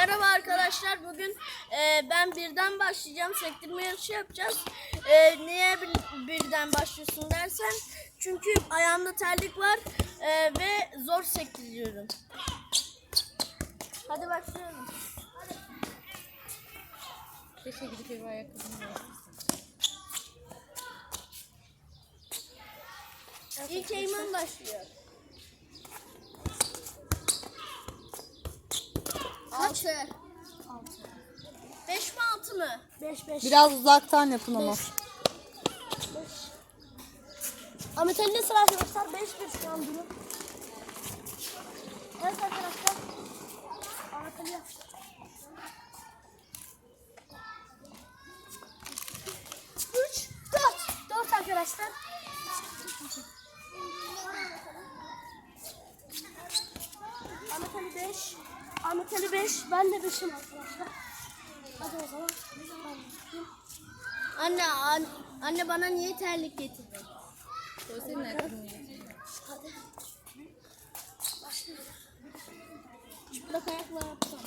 Merhaba arkadaşlar. Bugün e, ben birden başlayacağım. Sektirme yarışı yapacağız. E, niye bir- birden başlıyorsun dersen. Çünkü ayağımda terlik var e, ve zor sektiriyorum. Hadi başlayalım. Keşke gidip eve ayakkabımı. İlk Eymen başlıyor. Altı. Beş mi altı mı? Beş beş. Biraz uzaktan yapın ama. Ahmet Ali'de sıra arkadaşlar. 5 1 şu an durum. Evet arkadaşlar. Ahmet Ali yaptı. Üç, dört. Dört arkadaşlar. Ahmet Ali 5. Ahmet Ali 5. Ben de 5'im arkadaşlar. Hadi o zaman. Anne, an, anne bana niye terlik getirdin? Senin ayakkabını. Hadi. Başlayalım. Çıplak ayakla yapsam.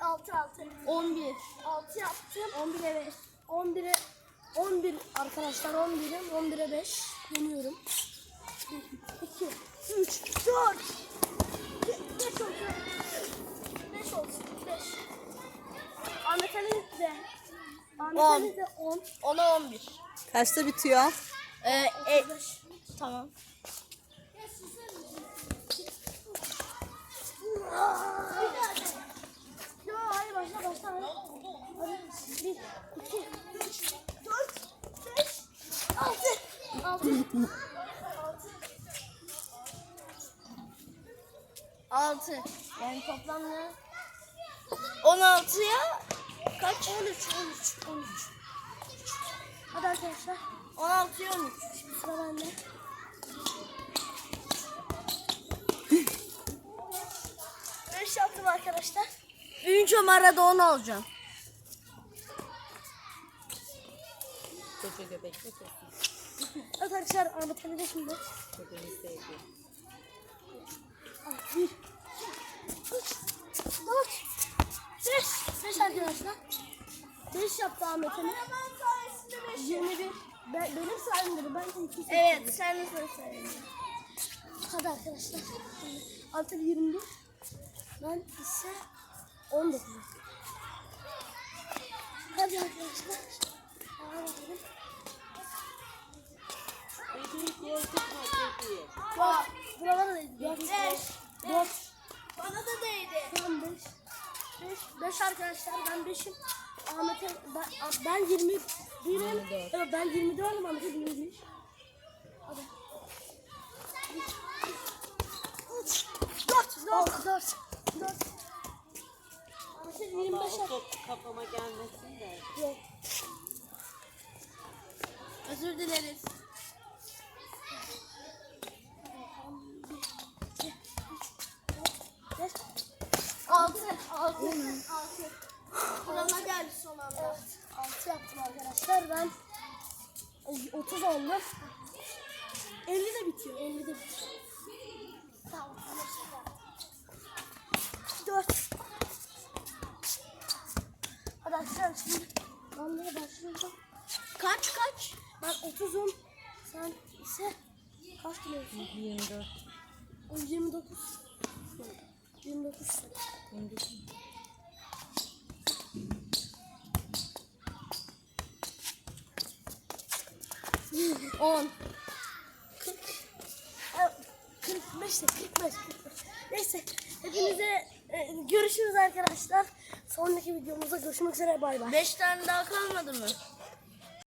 Altı altı. On bir. Altı yaptım. On bire beş. On bire on bir arkadaşlar on birim. On bire beş. Yeniyorum. Bir, iki, üç, dört. Be- Beş olsun. Beş olsun. Beş. Ahmet Ali de. Ahmet On. Ali de on. Ona on bir. Kaçta bitiyor? Ee, e, tamam. Yo hayır başla başla. Hadi. Bir, iki, üç, dört, beş. Altı. Altı. Altı. Yani toplam ne? 16'ya kaç? 13, 13, 13. Hadi arkadaşlar. 16'ya 13. Şimdi sıra bende. Beş yaptım arkadaşlar. Üçüncü Maradona olacağım. Koca göbekli kesin. Arkadaşlar de şimdi. Bebeğini sevdi. Ah, Bir, iki, üç, dört, beş. Beş arkadaşlar. Beş yaptı Ahmet Ali. 21. Ben, benim sayemde ben de iki Evet sen de sayemde. Hadi arkadaşlar. Altı 21. Ben ise 19. Hadi arkadaşlar. Bak, buralara değdi. Dört. Beş. Dört. Bana da değdi. Tamam beş. Beş. Beş arkadaşlar ben beşim. Ahmet'e ben, ben 21'im. Evet, ben 24'üm Ahmet'e 21. Hadi. Üç. Dört. Dört. Dört. Dört. Ahmet'e 25 yap. Kafama gelmesin de. Yok. Özür dileriz. Altı. Altı. Altı. Kurama geldi son anda. Altı yaptım arkadaşlar. Ben ay, 30 oldu. 50 de bitiyor. 50 de bitiyor. Tamam. 4. Arkadaşlar şimdi ben de başlayacağım. Kaç kaç? Ben 30'um. Sen ise kaç kilosun? 24. O 29. 29. 29. On. 40. 45 de 45 45. Neyse hepinize e, görüşürüz arkadaşlar. Sonraki videomuzda görüşmek üzere bay bay. 5 tane daha kalmadı mı?